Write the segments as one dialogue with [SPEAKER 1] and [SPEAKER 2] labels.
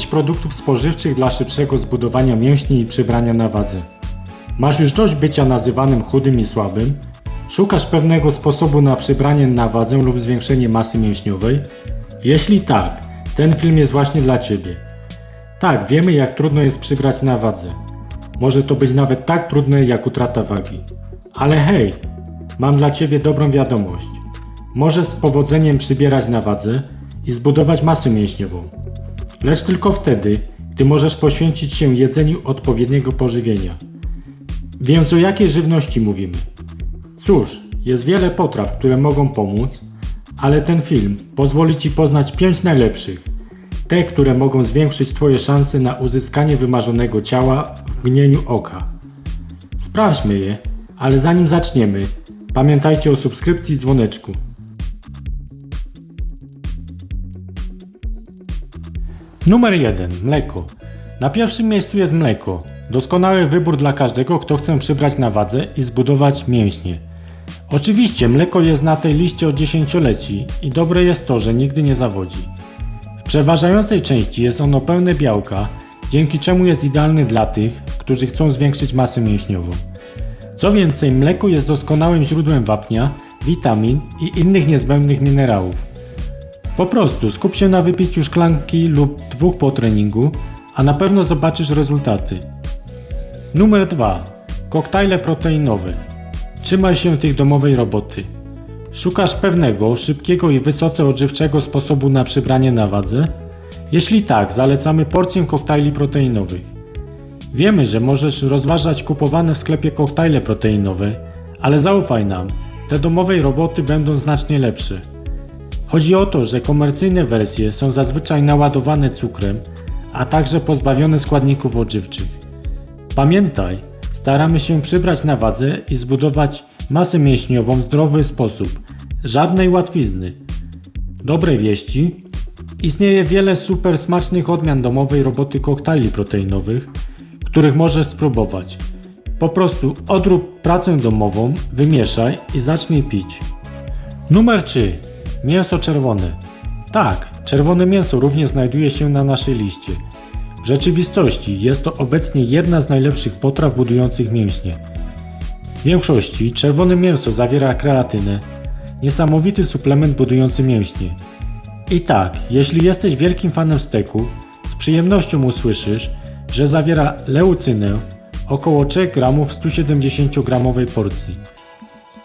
[SPEAKER 1] 5 produktów spożywczych dla szybszego zbudowania mięśni i przybrania na wadze. Masz już dość bycia nazywanym chudym i słabym? Szukasz pewnego sposobu na przybranie na wadze lub zwiększenie masy mięśniowej? Jeśli tak, ten film jest właśnie dla Ciebie. Tak, wiemy jak trudno jest przybrać na wadze. Może to być nawet tak trudne jak utrata wagi. Ale hej, mam dla Ciebie dobrą wiadomość. Możesz z powodzeniem przybierać na wadze i zbudować masę mięśniową. Lecz tylko wtedy, gdy możesz poświęcić się jedzeniu odpowiedniego pożywienia. Więc o jakiej żywności mówimy? Cóż, jest wiele potraw, które mogą pomóc, ale ten film pozwoli Ci poznać 5 najlepszych. Te, które mogą zwiększyć Twoje szanse na uzyskanie wymarzonego ciała w mgnieniu oka. Sprawdźmy je, ale zanim zaczniemy, pamiętajcie o subskrypcji i dzwoneczku. Numer 1. Mleko. Na pierwszym miejscu jest mleko. Doskonały wybór dla każdego, kto chce przybrać na wadze i zbudować mięśnie. Oczywiście mleko jest na tej liście od dziesięcioleci i dobre jest to, że nigdy nie zawodzi. W przeważającej części jest ono pełne białka, dzięki czemu jest idealny dla tych, którzy chcą zwiększyć masę mięśniową. Co więcej, mleko jest doskonałym źródłem wapnia, witamin i innych niezbędnych minerałów. Po prostu skup się na wypiciu szklanki lub dwóch po treningu, a na pewno zobaczysz rezultaty. Numer 2. Koktajle proteinowe. Trzymaj się tych domowej roboty. Szukasz pewnego, szybkiego i wysoce odżywczego sposobu na przybranie na wadze? Jeśli tak, zalecamy porcję koktajli proteinowych. Wiemy, że możesz rozważać kupowane w sklepie koktajle proteinowe, ale zaufaj nam, te domowej roboty będą znacznie lepsze. Chodzi o to, że komercyjne wersje są zazwyczaj naładowane cukrem, a także pozbawione składników odżywczych. Pamiętaj, staramy się przybrać na wadze i zbudować masę mięśniową w zdrowy sposób, żadnej łatwizny. Dobre wieści. Istnieje wiele super smacznych odmian domowej roboty koktajli proteinowych, których możesz spróbować. Po prostu odrób pracę domową, wymieszaj i zacznij pić. Numer 3. Mięso czerwone. Tak, czerwone mięso również znajduje się na naszej liście. W rzeczywistości jest to obecnie jedna z najlepszych potraw budujących mięśnie. W większości czerwone mięso zawiera kreatynę, niesamowity suplement budujący mięśnie. I tak, jeśli jesteś wielkim fanem steków, z przyjemnością usłyszysz, że zawiera leucynę, około 3 g w 170 gramowej porcji.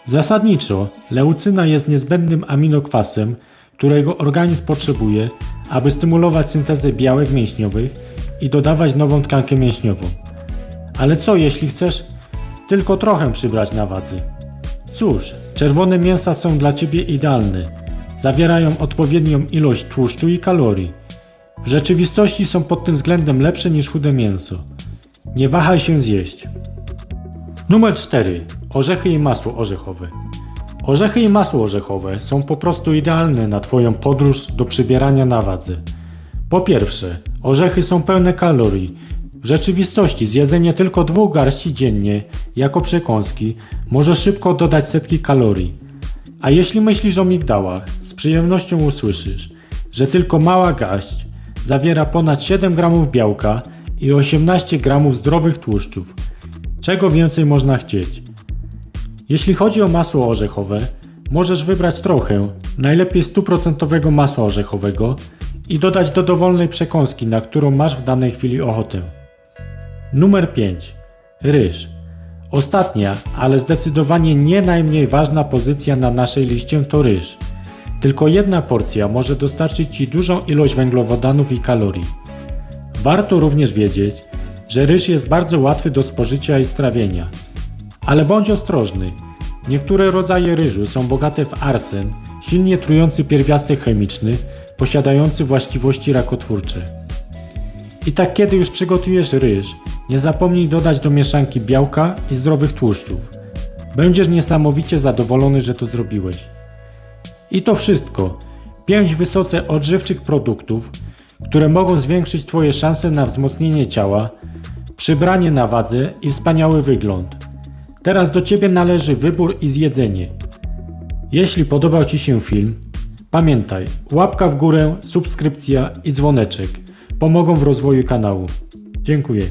[SPEAKER 1] Zasadniczo, leucyna jest niezbędnym aminokwasem, którego organizm potrzebuje, aby stymulować syntezę białek mięśniowych i dodawać nową tkankę mięśniową. Ale co jeśli chcesz tylko trochę przybrać na wadze? Cóż, czerwone mięsa są dla Ciebie idealne. Zawierają odpowiednią ilość tłuszczu i kalorii. W rzeczywistości są pod tym względem lepsze niż chude mięso. Nie wahaj się zjeść. Numer 4. Orzechy i masło orzechowe. Orzechy i masło orzechowe są po prostu idealne na Twoją podróż do przybierania na wadze. Po pierwsze, orzechy są pełne kalorii. W rzeczywistości zjedzenie tylko dwóch garści dziennie jako przekąski może szybko dodać setki kalorii. A jeśli myślisz o migdałach, z przyjemnością usłyszysz, że tylko mała garść zawiera ponad 7 gramów białka i 18 gramów zdrowych tłuszczów. Czego więcej można chcieć? Jeśli chodzi o masło orzechowe, możesz wybrać trochę, najlepiej 100% masła orzechowego i dodać do dowolnej przekąski, na którą masz w danej chwili ochotę. Numer 5. Ryż. Ostatnia, ale zdecydowanie nie najmniej ważna pozycja na naszej liście to ryż. Tylko jedna porcja może dostarczyć Ci dużą ilość węglowodanów i kalorii. Warto również wiedzieć, że ryż jest bardzo łatwy do spożycia i strawienia. Ale bądź ostrożny. Niektóre rodzaje ryżu są bogate w arsen, silnie trujący pierwiastek chemiczny, posiadający właściwości rakotwórcze. I tak kiedy już przygotujesz ryż, nie zapomnij dodać do mieszanki białka i zdrowych tłuszczów. Będziesz niesamowicie zadowolony, że to zrobiłeś. I to wszystko. 5 wysoce odżywczych produktów, które mogą zwiększyć Twoje szanse na wzmocnienie ciała, przybranie na wadze i wspaniały wygląd. Teraz do Ciebie należy wybór i zjedzenie. Jeśli podobał Ci się film, pamiętaj, łapka w górę, subskrypcja i dzwoneczek. pomogą w rozwoju kanału. Dziękuję.